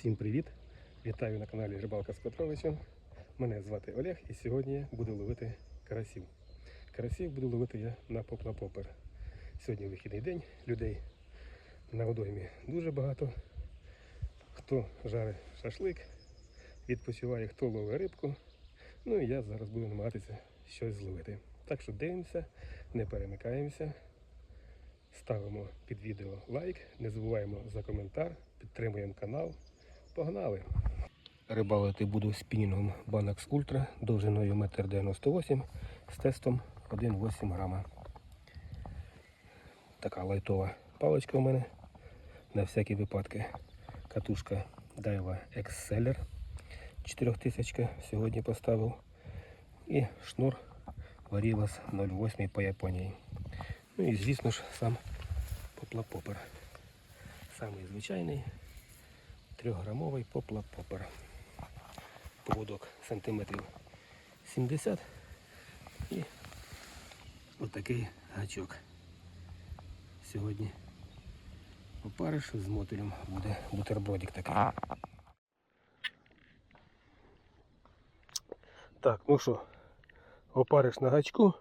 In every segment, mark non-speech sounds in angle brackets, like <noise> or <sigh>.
Всім привіт! Вітаю на каналі Рибалка з Петровичем. Мене звати Олег і сьогодні я буду ловити карасів. Карасів буду ловити я на попла-попер. Сьогодні вихідний день, людей на водоймі дуже багато. Хто жарить шашлик, відпочиває, хто ловить рибку. Ну і я зараз буду намагатися щось зловити. Так що дивимося, не перемикаємося. Ставимо під відео лайк, не забуваємо за коментар, підтримуємо канал. Погнали! Рибалити буду спінінгом Banax Ultra довжиною 1,98 м з тестом 1,8 грама. Така лайтова паличка у мене на всякі випадки. Катушка Daiwa Exceller 4000 сьогодні поставив. І шнур Varivas 0,8 по Японії. Ну і звісно ж сам поплапопер. Самий звичайний трьохграмовий поплапопер. Поводок сантиметрів 70 і отакий гачок. Сьогодні опариш з мотелем буде бутербродик такий. Так, ну що, опариш на гачку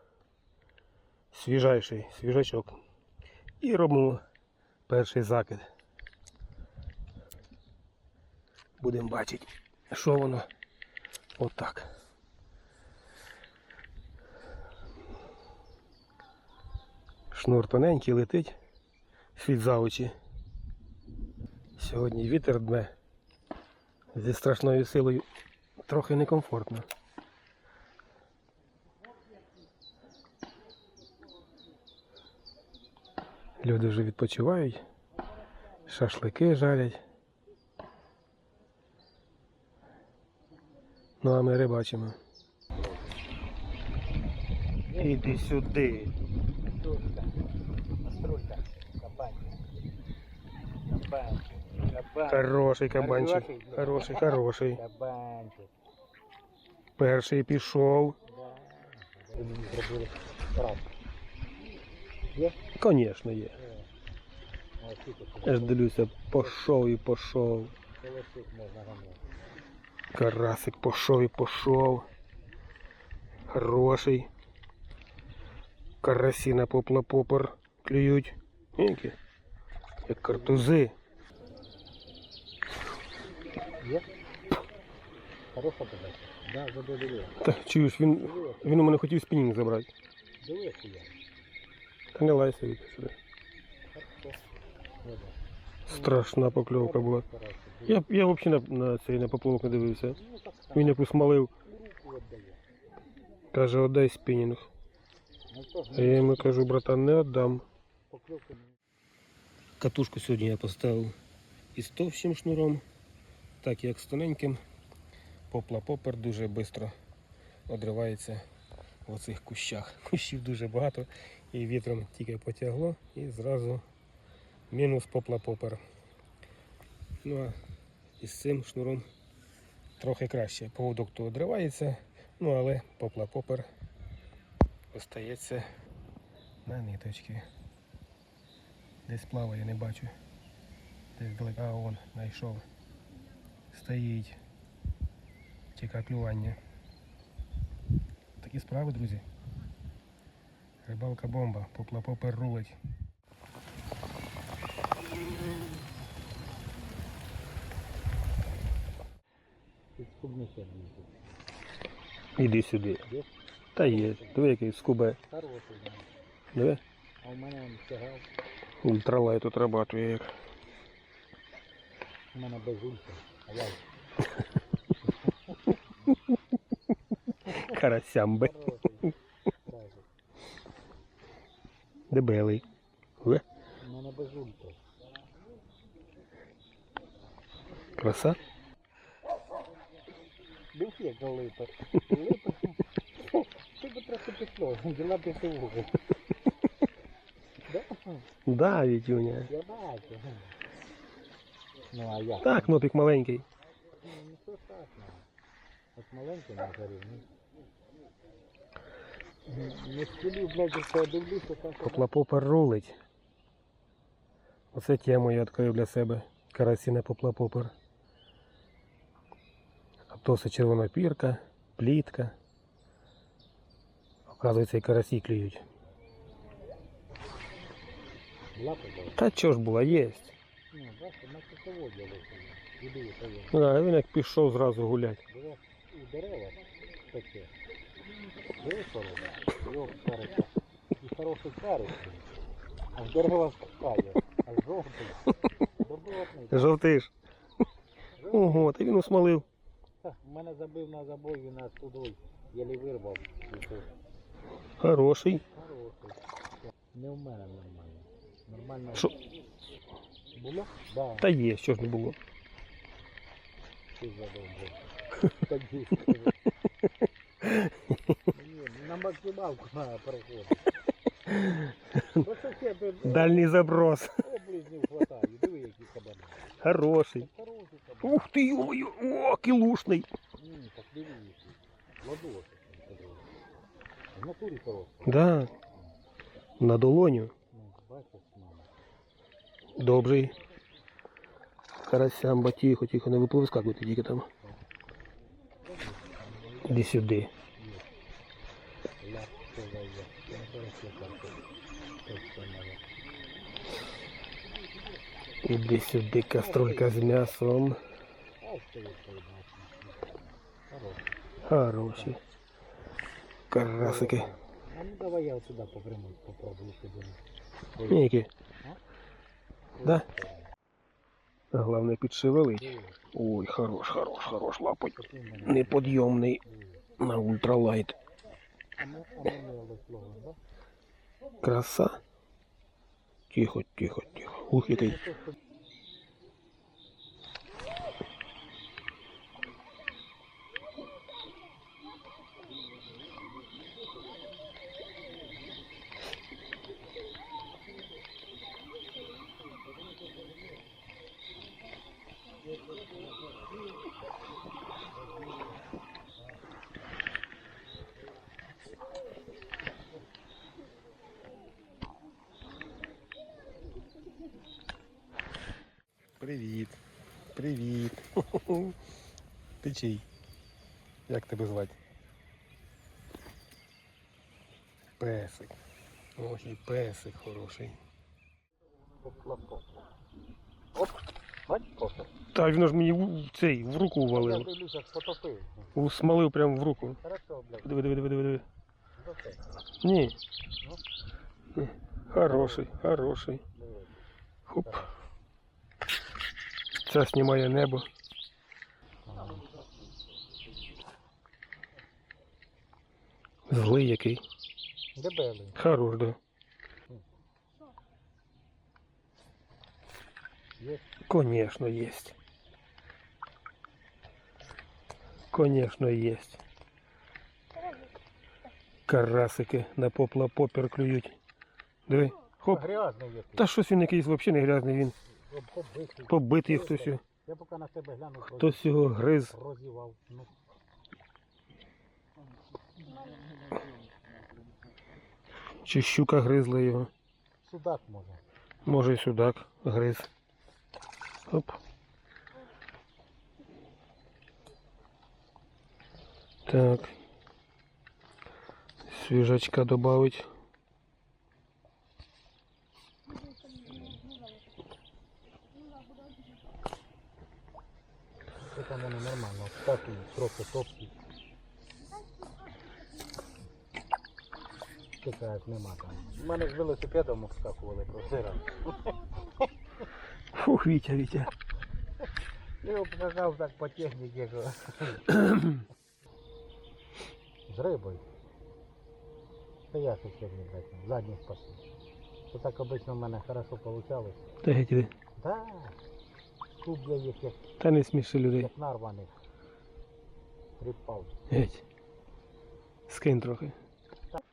свіжайший свіжачок. І робимо перший закид. Будемо бачити, що воно отак. Шнур тоненький летить світ за очі. Сьогодні вітер дме зі страшною силою трохи некомфортно. Люди вже відпочивають, шашлики жарять. Ну а ми рибачимо. Іди сюди. Настройка. Кабанчик. Хороший кабанчик. Хороший. Хороший. Кабанчик. Перший пішов. Є? Звісно, є. Я ж дивлюся, пішов і пішов. колосик можна гамати. Карасик пішов і пішов. Хороший. Карасі на поплапопер клюють. Які? Як картузи. Є? Хороша подача. Да, забили. Та чуєш, він, він у мене хотів спінінг забрати. Дивись я. Та не лайся від сюди. Вода. Страшна покльовка була. Я, я взагалі на, на цей на поплавок не дивився. Він якусь малив, каже, отдай спінінг. А я йому кажу, братан, не віддам. Катушку сьогодні я поставив із товщим шнуром, так як з тоненьким. Попла-попер дуже швидко одривається в оцих кущах. Кущів дуже багато і вітром тільки потягло і зразу мінус попла-попер. Ну а із цим шнуром трохи краще. Поводок то одривається, ну але попла-попер остається на ниточці. Десь плаває, не бачу. Десь далеко, а вон, знайшов. Стоїть. Чека клювання. Такі справи, друзі. Рибалка бомба, поплапопер рулить. Тут скубнися мені тут. Іди сюди. Та є. Диви який скубе. Диви. А в мене він тягав. Ультралайт працює як. У мене без ульти. А я Карасямби. Дебелий. У мене без Краса. Був як липа. Липа. Ти би трохи пішло. Діла б ти вугол. Да? Вітюня. Я бачу. Ну а я? Так, нопік маленький. Ну, ну що страшного. От маленький на горі. Ну. Не схилю, блядь, що я дивлюся. Поплапопер рулить. Оце тему я відкрив для себе. Карасі на поплапопер. Досить червона пірка, плітка. Оказується, і карасі клюють. Та чого ж була, єсть. Ну, бачите, на косово ділися. Іди, поїм. Ну, а він як пішов зразу гулять. Було у дерева таке. Кариться. І хороший карить. А в дерева скакає. А жовтий. Добротний. Жовтиш. Ого, та він усмолив. Та, Мене забив на забой, він на судой. Єлі вирвав. Хороший. Хороший. Не в мене нормально. Нормально. Що? Було? Да. Та є, що ж не було. Ти забив. <laughs> Так. Ні, на максималку треба тут Дальній заброс. облизнів хватає. Диви, які кабани. Хороший. Хороший кабан. Ух ти, йо о, кілушний. Ні, так диви, які. Ладоші. В натурі хороший. Да. На долоню. Ну, бачиш, мама. Добрий. Карасямба, тихо, тихо, не випускати тільки там. Іди сюди. Ля, що за я? Я не хороший картоп. Точно надо. Іди сюди, каструлька з м'ясом. А що ви поїдаєте? Хороший. Хороші. Карасики. А ну давай я вот сюда попрямую попробую тебе. Які? Да? Головне підшевелить. Ой, хорош, хорош, хорош, лапоть. Неподйомний на ультралайт. Краса. Тихо, тихо, тихо. Ух, який. Привіт. Привіт. <laughs> Ти чий? Як тебе звати? Песик. І песик хороший. поплапо. Оп, бач, кофе. Та він ж мені в цей в руку Я увалив. як потопив. Усмолив прямо в руку. Хорошо, блядь, Диви, диви, диви, диви, диви. за це. Ні. Ну? Ні. Хороший, хороший. Диви. Хоп. Це знімає небо. Злий який. Дебелий. Хорош, да. Є. Конечно, есть. Конечно, есть. Карасики на попла попер клюють. Диви. Хоп. Грязний який. Та щось він якийсь взагалі не грязний, він Об- Побитий. побитий хтось його. Я поки на тебе гляну, Хтось його гриз. розівав. Ну, Чи щука гризла його. судак може. Може і судак гриз. Оп. Так. Свіжачка добавить. Це там воно нормально. Статуї, трохи топкі. Чекають, нема там. У мене з велосипедом обскакували раз. Фух, Вітя, Вітя. Я показав так по техніці. <clears throat> З рибою. Та я ще сьогодні, блядь, задній спасу. То так обично в мене хорошо получалось. Та геть іди. Да. Тут я їх як, Та не сміши людей. як нарваних. Припав. Геть. Скинь трохи.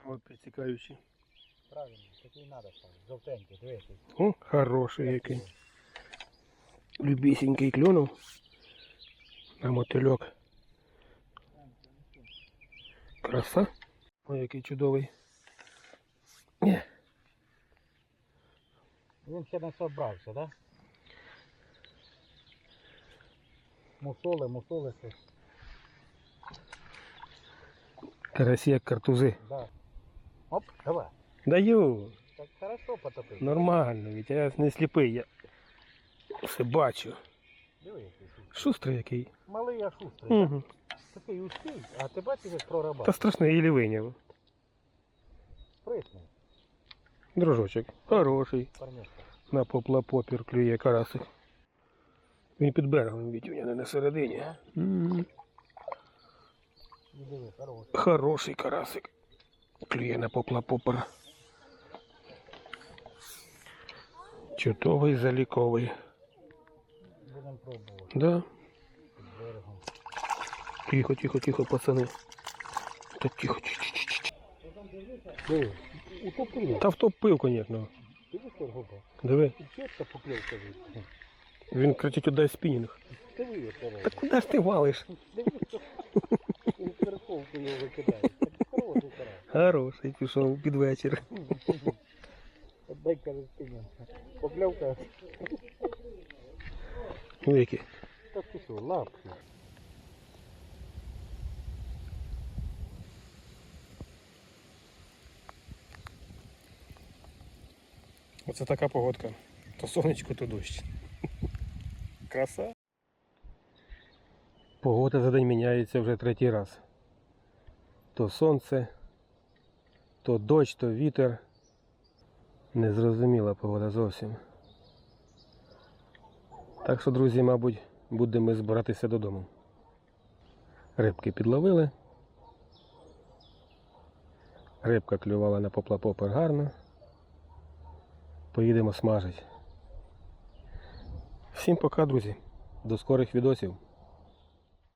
От притікаючий. Правильно, такий треба ставити. Жовтенький, дивіться. О, хороший який. Любісінький клюнув. На мотильок. Краса. Ой, який чудовий. Він ще не собрався, да? Мусоли, мусоли щось. Карасі як картузи. Да. Оп, давай. Даю. Так хорошо потопив. Нормально, ведь я не сліпий, я все бачу. Шустрий. Який. Малий, а шустрий. Угу. Такий узкий, а ти бачиш, як прорабатує. Та страшно і вийняв. Спритний. Дружочок. Хороший. Парнішка. На поплапопір клює карасик. Він під берегом від не на середині. М, диви, хороший. Хороший карасик. Клює на поплапопер. Чудовий заліковий. Будемо пробувати Да. Тихо, тихо, тихо, пацани. Та тихо, тихо, тихо, утопив. Та втопив, звісно. Диви, чітко покльовка він кричить удай спінінг. Та куди ж ти валиш? Він його викидає. Хороший карась. Хороший пішов під вечір. Отдай, каже, спиня. Покльовка. Вики. Так ти що, лапки. Оце така погодка. То сонечко, то дощ. Краса. Погода за день міняється вже третій раз. То сонце, то дощ, то вітер. Незрозуміла погода зовсім. Так що, друзі, мабуть, будемо збиратися додому. Рибки підловили. Рибка клювала на поплапопер гарно. Поїдемо смажити. Всім пока, друзі. До скорих відосів.